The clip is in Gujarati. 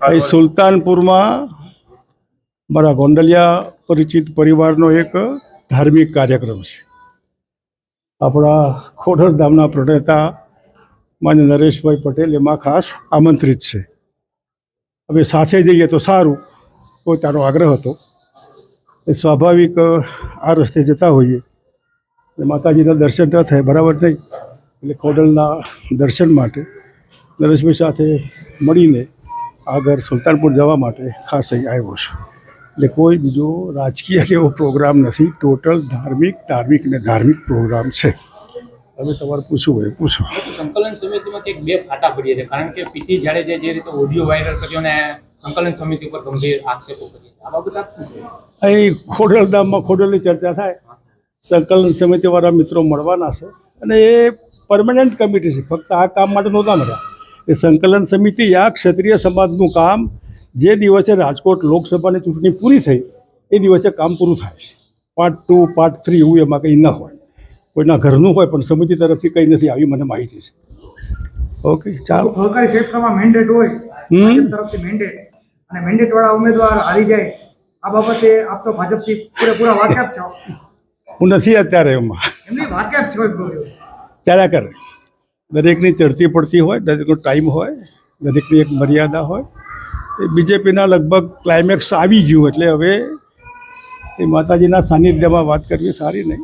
અહીં સુલતાનપુરમાં મારા ગોંડલિયા પરિચિત પરિવારનો એક ધાર્મિક કાર્યક્રમ છે. આપણા ખોડલ ધામના પ્રણેતા માન્ય નરેશભાઈ પટેલ એમાં ખાસ આમંત્રિત છે. હવે સાથે જઈએ તો સારું કોઈ તારો આગ્રહ હતો. એ સ્વાભાવિક આ રસ્તે જતા હોઈએ. એટલે માતાજીના દર્શન ન થાય બરાબર નહીં? એટલે ખોડલના દર્શન માટે નરેશભાઈ સાથે મળીને આગળ સુલતાનપુર જવા માટે ખાસ અહીં આવ્યો છું. એટલે કોઈ બીજો રાજકીય કે એવો પ્રોગ્રામ નથી. ટોટલ ધાર્મિક ધાર્મિક ને ધાર્મિક પ્રોગ્રામ છે. હવે તમારે પૂછવું હોય પૂછો. સંકલન સમિતિમાં કંઈક બે ફાટા પડ્યા છે. કારણ કે પીટી જાડેજાએ જે રીતે ઓડિયો વાયરલ કર્યો ને સંકલન સમિતિ પર ગંભીર આક્ષેપો કરી આ બાબત આપ શું અહીં ખોડલ ધામમાં ખોડલની ચર્ચા થાય. સંકલન સમિતિવાળા મિત્રો મળવાના છે. અને એ પરમનન્ટ કમિટી છે. ફક્ત આ કામ માટે નહોતા મળ્યા. એ સંકલન સમિતિ આ ક્ષત્રિય સમાજનું કામ જે દિવસે રાજકોટ લોકસભાની ચૂંટણી પૂરી થઈ એ દિવસે કામ પૂરું થાય છે. પાર્ટ ટુ પાર્ટ થ્રી એવું એમાં કંઈ ન હોય. કોઈના ઘરનું હોય પણ સમિતિ તરફથી કંઈ નથી આવી મને માહિતી છે. ઓકે ચાલો. સહકારી ક્ષેત્રમાં મેન્ડેટ હોય તરફથી મેન્ડેટ અને મેન્ડેટવાળા ઉમેદવાર હારી જાય આ બાબતે આપ તો ભાજપથી પૂરેપૂરા વાકેફ છો. હું નથી અત્યારે એમાં. એમની વાકેફ છો ચાલ્યા કરે. દરેકની ચડતી પડતી હોય, દરેકનો ટાઈમ હોય, દરેકની એક મર્યાદા હોય. એ બીજેપીના લગભગ ક્લાઇમેક્સ આવી ગયું, એટલે હવે એ માતાજીના સાનિધ્યમાં વાત કરવી સારી નહીં.